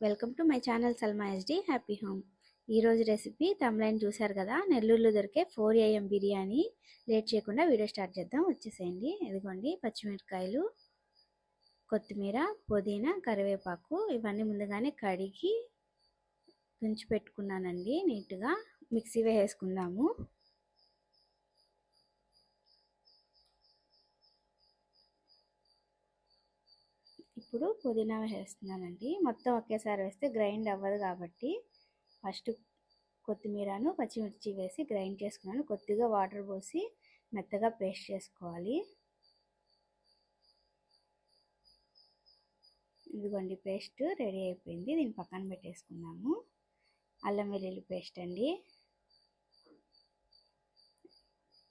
Welcome to my channel Salma SD happy home. ఈరోజు recipe తమ్లైన్ చూశారు కదా నెల్లూరులో దొరికే ఫోర్ ఏఎం బిర్యానీ. లేట్ చేయకుండా వీడియో స్టార్ట్ చేద్దాం. వచ్చేసేయండి. ఇదిగోండి పచ్చిమిరపకాయలు కొత్తిమీర పుదీనా కరివేపాకు ఇవన్నీ ముందుగానే కడిగి తుంచి పెట్టుకున్నానండి నీట్గా. మిక్సీ వేసుకుందాము. ఇప్పుడు పుదీనా వేస్తున్నానండి. మొత్తం ఒకేసారి వేస్తే గ్రైండ్ అవ్వదు కాబట్టి ఫస్ట్ కొత్తిమీరను పచ్చిమిర్చి వేసి గ్రైండ్ చేసుకున్నాను. కొద్దిగా వాటర్ పోసి మెత్తగా పేస్ట్ చేసుకోవాలి. ఇదిగోండి పేస్ట్ రెడీ అయిపోయింది. దీన్ని పక్కన పెట్టేసుకున్నాము. అల్లం వెల్లుల్లి పేస్ట్ అండి.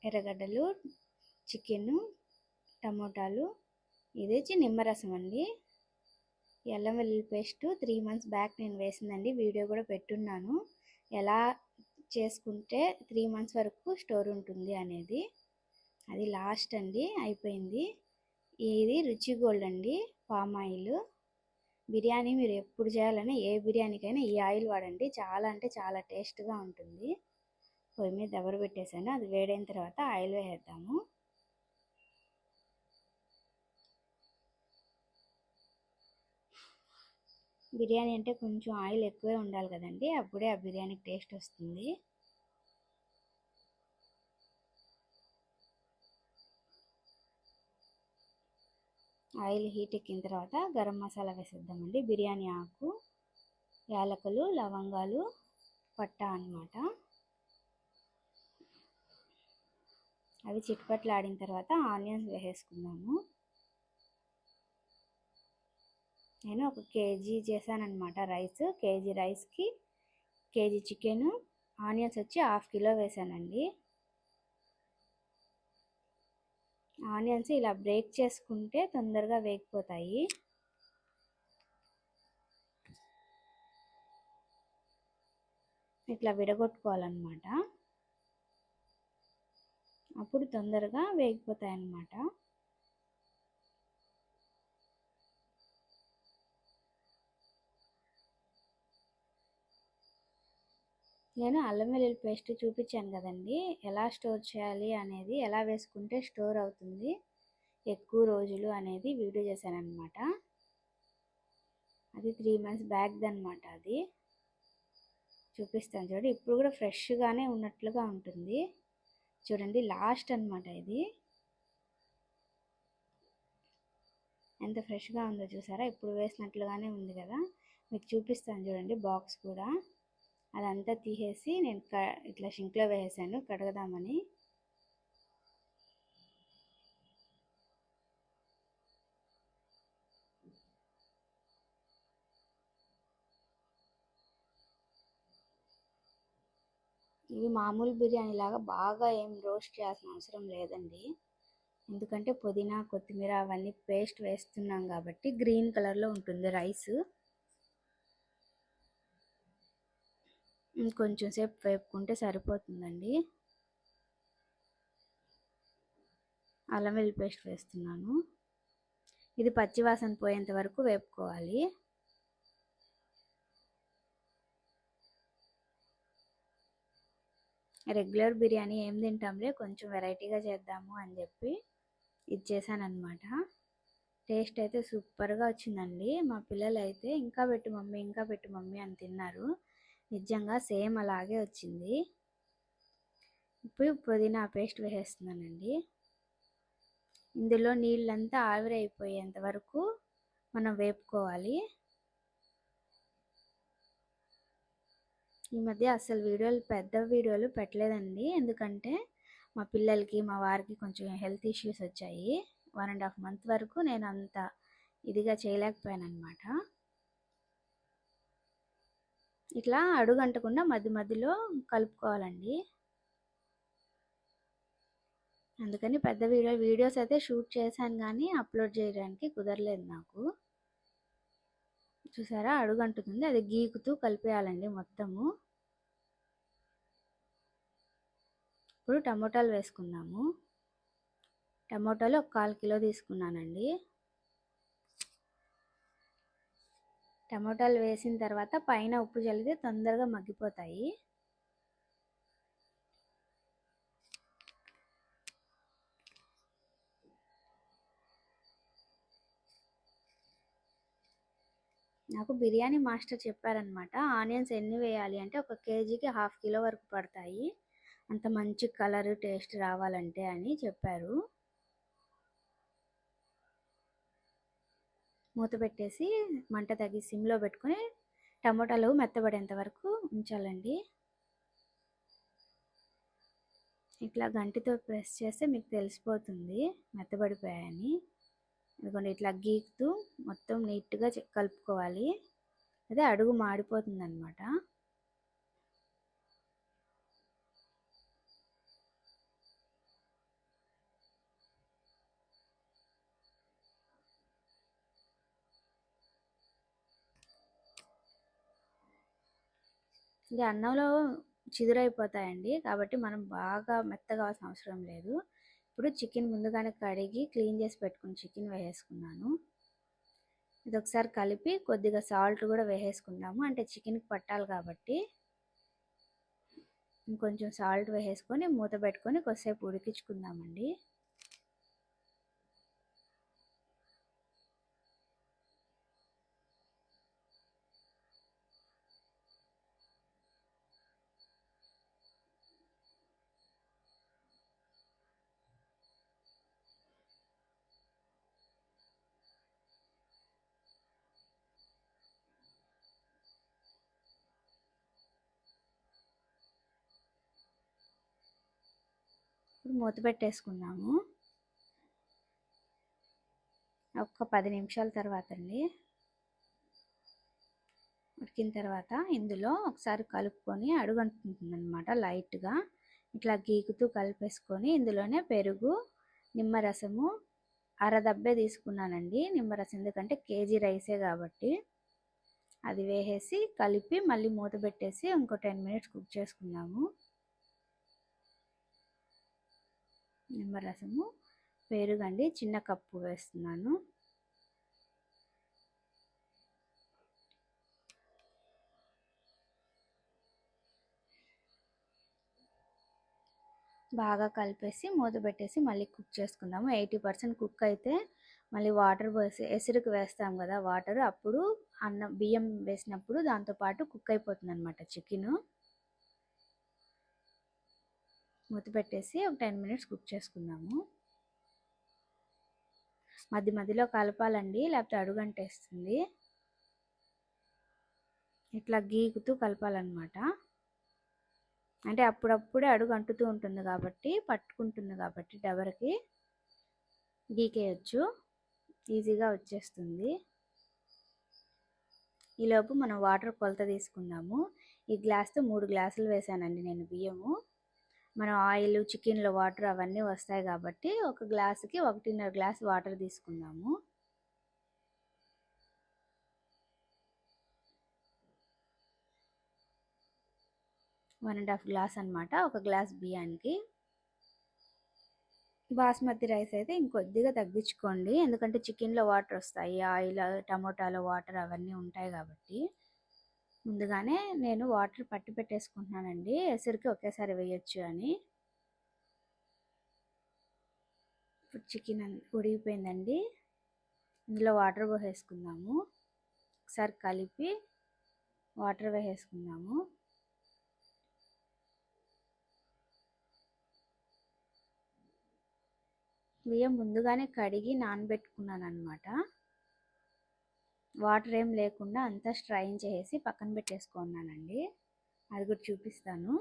ఎర్రగడ్డలు చికెను టమోటాలు ఇది వచ్చి నిమ్మరసం అండి. ఎల్లం వెల్లుల్లి పేస్ట్ త్రీ మంత్స్ బ్యాక్ నేను వేసిందండి. వీడియో కూడా పెట్టున్నాను. ఎలా చేసుకుంటే త్రీ మంత్స్ వరకు స్టోర్ ఉంటుంది అనేది. అది లాస్ట్ అండి. అయిపోయింది. ఇది రుచి గోల్డ్ అండి. Palm oil. బిర్యానీ మీరు ఎప్పుడు చేయాలన్నా ఏ బిర్యానీకైనా ఈ ఆయిల్ వాడండి. చాలా అంటే చాలా టేస్ట్గా ఉంటుంది. పొయ్యి మీద దెబ్బరు పెట్టేసాను అది వేడైన తర్వాత ఆయిల్ వేసేద్దాము. బిర్యానీ అంటే కొంచెం ఆయిల్ ఎక్కువే ఉండాలి కదండి అప్పుడే ఆ బిర్యానీకి టేస్ట్ వస్తుంది. ఆయిల్ హీట్ ఎక్కిన తర్వాత గరం మసాలా వేసేద్దామండి. బిర్యానీ ఆకు యాలకులు లవంగాలు పట్ట అనమాట అవి చిట్పట్లు ఆడిన తర్వాత ఆనియన్స్ వేసేసుకుందాము. నేను ఒక కేజీ చేశానమాట రైస్. కేజీ రైస్కి కేజీ చికెన్ ఆనియన్స్ వచ్చి హాఫ్ కిలో వేసానండి. ఆనియన్స్ ఇలా బ్రేక్ చేసుకుంటే తొందరగా వేగిపోతాయి. ఇట్లా విడగొట్టుకోవాలన్నమాట. అప్పుడు తొందరగా వేగిపోతాయి అన్నమాట నేను అల్లం వెల్లుల్లి పేస్ట్ చూపించాను కదండి. ఎలా స్టోర్ చేయాలి అనేది ఎలా వేసుకుంటే స్టోర్ అవుతుంది ఎక్కువ రోజులు అనేది వీడియో చేశాను అనమాట అది త్రీ మంత్స్ బ్యాక్ అనమాట అది. చూపిస్తాను చూడండి. ఇప్పుడు కూడా ఫ్రెష్గానే ఉన్నట్లుగా ఉంటుంది. చూడండి లాస్ట్ అనమాట ఇది. ఎంత ఫ్రెష్గా ఉందో చూసారా? ఇప్పుడు వేసినట్లుగానే ఉంది కదా. మీకు చూపిస్తాను చూడండి బాక్స్ కూడా. అదంతా తీసేసి నేను క ఇట్లా షింక్లో వేసేసాను కడగదామని. ఇవి మామూలు బిర్యానీ లాగా బాగా ఏం రోస్ట్ చేయాల్సిన అవసరం లేదండి. ఎందుకంటే పుదీనా కొత్తిమీర అవన్నీ పేస్ట్ వేస్తున్నాం కాబట్టి గ్రీన్ కలర్లో ఉంటుంది రైస్. కొంచెం సేపు వేపుకుంటే సరిపోతుందండి. అల్లం వెల్లి పేస్ట్ వేస్తున్నాను. ఇది పచ్చివాసన పోయేంత వరకు వేపుకోవాలి. రెగ్యులర్ బిర్యానీ ఏం తింటాంలే కొంచెం వెరైటీగా చేద్దాము అని చెప్పి ఇది చేశానమాట టేస్ట్ అయితే సూపర్గా వచ్చిందండి. మా పిల్లలు అయితే ఇంకా పెట్టు మమ్మీ ఇంకా పెట్టు మమ్మీ అని తిన్నారు. నిజంగా సేమ్ అలాగే వచ్చింది. ఇప్పుడు పుదీనా పేస్ట్ వేసేస్తున్నానండి. ఇందులో నీళ్ళంతా ఆవిరైపోయేంత వరకు మనం వేపుకోవాలి. ఈ మధ్య అసలు వీడియోలు పెద్ద వీడియోలు పెట్టలేదండి. ఎందుకంటే మా పిల్లలకి మా వారికి కొంచెం హెల్త్ ఇష్యూస్ వచ్చాయి. వన్ అండ్ హాఫ్ మంత్ వరకు నేను అంత ఇదిగా చేయలేకపోయాను అనమాట ఇట్లా అడుగంటకుండా మధ్య మధ్యలో కలుపుకోవాలండి. అందుకని పెద్ద వీడియో వీడియోస్ అయితే షూట్ చేశాను కానీ అప్లోడ్ చేయడానికి కుదరలేదు నాకు. చూసారా? అడుగంటుతుంది. అది గీకుతూ కలిపేయాలండి మొత్తము. ఇప్పుడు టమోటాలు వేసుకుందాము. టమోటాలు ఒక కాల్ కిలో తీసుకున్నానండి. టమాటాలు వేసిన తర్వాత పైన ఉప్పు చల్లితే తొందరగా మగ్గిపోతాయి. నాకు బిర్యానీ మాస్టర్ చెప్పారనమాట ఆనియన్స్ ఎన్ని వేయాలి అంటే ఒక కేజీకి హాఫ్ కిలో వరకు పడతాయి. అంత మంచి కలర్ టేస్ట్ రావాలంటే అని చెప్పారు. మూత పెట్టేసి మంట తగ్గి సిమ్లో పెట్టుకొని టమోటాలు మెత్తబడేంత వరకు ఉంచాలండి. ఇట్లా గంటితో ప్రెస్ చేస్తే మీకు తెలిసిపోతుంది మెత్తబడిపోయాయని. ఎందుకంటే ఇట్లా గీకుతూ మొత్తం నీట్గా కలుపుకోవాలి. అదే అడుగు మాడిపోతుంది అనమాట ఇది అన్నంలో చిదురైపోతాయండి. కాబట్టి మనం బాగా మెత్తగా అవసరం అవసరం లేదు. ఇప్పుడు చికెన్ ముందుగానే కడిగి క్లీన్ చేసి పెట్టుకుని చికెన్ వేసేసుకున్నాను. ఇది ఒకసారి కలిపి కొద్దిగా సాల్ట్ కూడా వేసేసుకుందాము. అంటే చికెన్కి పట్టాలి కాబట్టి. ఇంకొంచెం సాల్ట్ వేసేసుకొని మూత పెట్టుకొని కొద్దిసేపు ఉడికించుకుందామండి. ఇప్పుడు మూత పెట్టేసుకుందాము. ఒక పది నిమిషాల తర్వాత అండి. ఉడికిన తర్వాత ఇందులో ఒకసారి కలుపుకొని అడుగంటుతుంది లైట్గా. ఇట్లా గీకుతూ కలిపేసుకొని ఇందులోనే పెరుగు నిమ్మరసము అరదబ్బే తీసుకున్నానండి. నిమ్మరసం ఎందుకంటే కేజీ రైసే కాబట్టి. అది వేసేసి కలిపి మళ్ళీ మూత పెట్టేసి ఇంకో టెన్ మినిట్స్ కుక్ చేసుకున్నాము నిమ్మరసము పెరుగండి చిన్న కప్పు వేస్తున్నాను. బాగా కలిపేసి మూత పెట్టేసి మళ్ళీ కుక్ చేసుకుందాము. ఎయిటీ పర్సెంట్ కుక్ అయితే మళ్ళీ వాటర్ పోసి ఎసురుకు వేస్తాం కదా వాటర్ అప్పుడు అన్నం బియ్యం వేసినప్పుడు దాంతోపాటు కుక్ అయిపోతుంది అనమాట చికెను. మూత పెట్టేసి ఒక టెన్ మినిట్స్ కుక్ చేసుకుందాము. మధ్య మధ్యలో కలపాలండి లేకపోతే అడుగంటేస్తుంది ఇట్లా గీకుతూ కలపాలన్నమాట. అంటే అప్పుడప్పుడే అడుగు అంటుతూ ఉంటుంది కాబట్టి పట్టుకుంటుంది కాబట్టి డబర్కి గీకేయచ్చు. ఈజీగా వచ్చేస్తుంది. ఈలోపు మనం వాటర్ కొలత తీసుకుందాము. ఈ గ్లాస్తో మూడు గ్లాసులు వేసానండి నేను బియ్యము. మనం ఆయిల్ చికెన్లో వాటర్ అవన్నీ వస్తాయి కాబట్టి ఒక గ్లాసుకి ఒకటిన్నర గ్లాస్ వాటర్ తీసుకుందాము. వన్ అండ్ హాఫ్ గ్లాస్ అనమాట ఒక గ్లాస్ బియ్యానికి. బాస్మతి రైస్ అయితే ఇంకొద్దిగా తగ్గించుకోండి ఎందుకంటే చికెన్లో వాటర్ వస్తాయి ఆయిల్ టమోటాలో వాటర్ అవన్నీ ఉంటాయి కాబట్టి. ముందుగానే నేను వాటర్ పట్టి పెట్టేసుకుంటున్నానండి. ఎసరికి ఒకేసారి వేయొచ్చు అని. ఇప్పుడు చికెన్ ఉడిగిపోయిందండి ఇందులో వాటర్ పోసేసుకుందాము. ఒకసారి కలిపి వాటర్ వేసేసుకుందాము. బియ్యం ముందుగానే కడిగి నానబెట్టుకున్నాను అనమాట వాటర్ ఏం లేకుండా అంతా స్ట్రైన్ చేసి పక్కన పెట్టేసుకున్నానండి. అది కూడా చూపిస్తాను.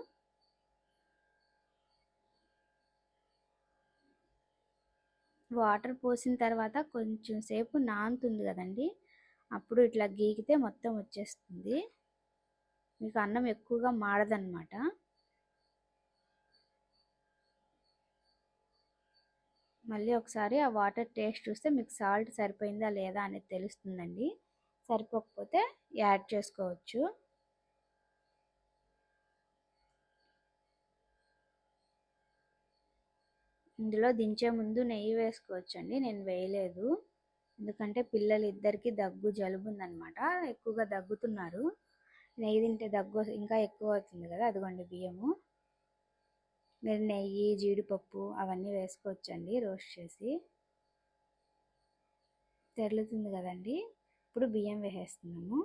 వాటర్ పోసిన తర్వాత కొంచెం సేపు నానుతుంది కదండి. అప్పుడు ఇట్లా గీకితే మొత్తం వచ్చేస్తుంది. మీకు అన్నం ఎక్కువగా మాడదన్నమాట. మళ్ళీ ఒకసారి ఆ వాటర్ టేస్ట్ చూస్తే మీకు సాల్ట్ సరిపోయిందా లేదా అనేది తెలుస్తుందండి. సరిపోకపోతే యాడ్ చేసుకోవచ్చు. ఇందులో దించే ముందు నెయ్యి వేసుకోవచ్చండి నేను వేయలేదు. ఎందుకంటే పిల్లలు ఇద్దరికి దగ్గు జలుబు ఉందన్నమాట ఎక్కువగా దగ్గుతున్నారు. నెయ్యి తింటే దగ్గు ఇంకా ఎక్కువ అవుతుంది కదా అదిగోండి బియ్యము. మీరు నెయ్యి జీడిపప్పు అవన్నీ వేసుకోవచ్చండి రోస్ట్ చేసి. తెరులుతుంది కదండి. ఇప్పుడు బియ్యం వేసేస్తున్నాము.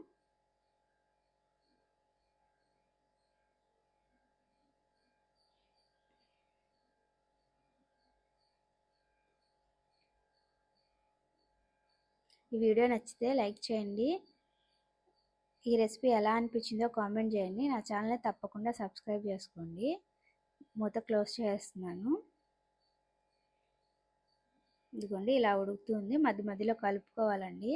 ఈ వీడియో నచ్చితే లైక్ చేయండి. ఈ రెసిపీ ఎలా అనిపించిందో కామెంట్ చేయండి. నా ఛానల్ని తప్పకుండా సబ్స్క్రైబ్ చేసుకోండి. మూత క్లోజ్ చేస్తున్నాను. ఇదిగోండి ఇలా ఉడుకుతుంది. మధ్య మధ్యలో కలుపుకోవాలండి.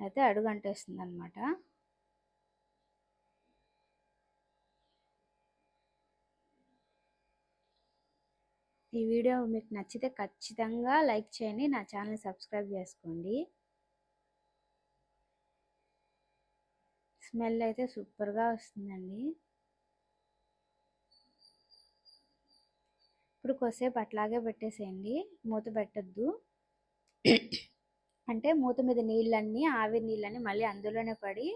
అయితే అడుగు అంటేస్తుంది అనమాట ఈ వీడియో మీకు నచ్చితే ఖచ్చితంగా లైక్ చేయండి నా ఛానల్ సబ్స్క్రైబ్ చేసుకోండి. స్మెల్ అయితే సూపర్గా వస్తుందండి. ఇప్పుడు కొద్దిసేపు అట్లాగే పెట్టేసేయండి మూత పెట్టద్దు. అంటే మూత మీద నీళ్ళన్నీ ఆవిరి నీళ్ళన్నీ మళ్ళీ అందులోనే పడి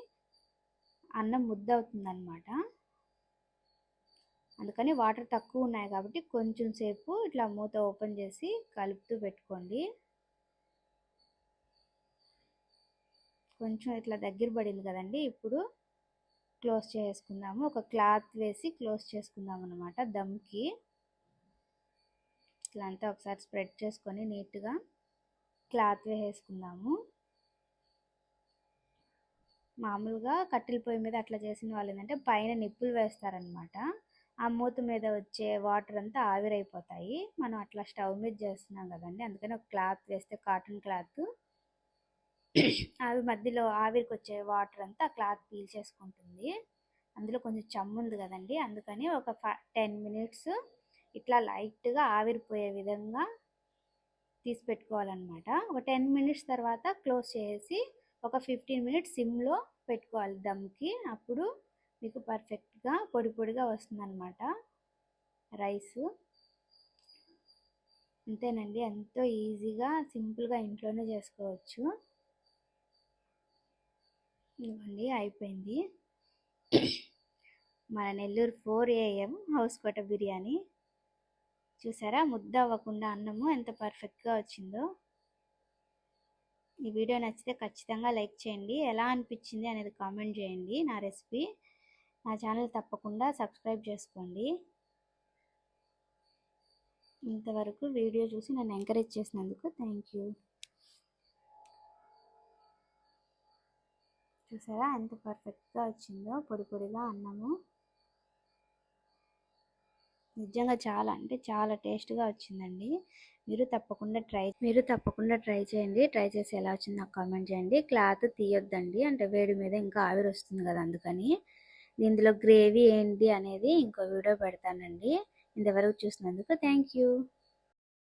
అన్నం ముద్ద అవుతుందన్నమాట అందుకని వాటర్ తక్కువ ఉన్నాయి కాబట్టి కొంచెం సేపు ఇట్లా మూత ఓపెన్ చేసి కలుపుతూ పెట్టుకోండి. కొంచెం ఇట్లా దగ్గర పడింది కదండి ఇప్పుడు క్లోజ్ చేసుకుందాము. ఒక క్లాత్ వేసి క్లోజ్ చేసుకుందాం అనమాట దమ్కి. ఇట్లా అంతా ఒకసారి స్ప్రెడ్ చేసుకొని నీట్గా క్లాత్ వేసేసుకుందాము. మామూలుగా కట్టెల పొయ్యి మీద అట్లా చేసిన వాళ్ళు ఏంటంటే పైన నిప్పులు వేస్తారనమాట ఆ మూత మీద వచ్చే వాటర్ అంతా ఆవిరైపోతాయి. మనం అట్లా స్టవ్ మీద చేస్తున్నాం కదండి అందుకని ఒక క్లాత్ వేస్తే కాటన్ క్లాత్. అవి మధ్యలో ఆవిరికి వచ్చే వాటర్ అంతా ఆ క్లాత్ పీల్చేసుకుంటుంది. అందులో కొంచెం చమ్ము ఉంది కదండి అందుకని ఒక టెన్ మినిట్స్ ఇట్లా లైట్గా ఆవిరిపోయే విధంగా తీసి పెట్టుకోవాలన్నమాట ఒక టెన్ మినిట్స్ తర్వాత క్లోజ్ చేసి ఒక ఫిఫ్టీన్ మినిట్స్ సిమ్లో పెట్టుకోవాలి దమ్కి. అప్పుడు మీకు పర్ఫెక్ట్గా పొడి పొడిగా వస్తుందన్నమాట రైసు. అంతేనండి. ఎంతో ఈజీగా సింపుల్గా ఇంట్లోనే చేసుకోవచ్చు. ఇవ్వండి అయిపోయింది. మన Nellore four AM house Kota biryani. చూసారా? ముద్ద అవ్వకుండా అన్నము ఎంత పర్ఫెక్ట్గా వచ్చిందో. ఈ వీడియో నచ్చితే ఖచ్చితంగా లైక్ చేయండి. ఎలా అనిపించింది అనేది కామెంట్ చేయండి నా రెసిపీ. నా ఛానల్ తప్పకుండా సబ్స్క్రైబ్ చేసుకోండి. ఇంతవరకు వీడియో చూసి నన్ను ఎంకరేజ్ చేసినందుకు థ్యాంక్ యూ. చూసారా? ఎంత పర్ఫెక్ట్గా వచ్చిందో. పొడి పొడిగా అన్నము. నిజంగా చాలా అంటే చాలా టేస్ట్గా వచ్చిందండి. మీరు తప్పకుండా ట్రై మీరు తప్పకుండా ట్రై చేయండి. ట్రై చేసి ఎలా వచ్చింది నాకు కామెంట్ చేయండి. క్లాత్ తీయొద్దండి. అంటే వేడి మీద ఇంకా ఆవిరి వస్తుంది కదా అందుకని. ఇందులో గ్రేవీ ఏంటి అనేది ఇంకో వీడియో పెడతానండి. ఇంతవరకు చూసినందుకు థ్యాంక్ యూ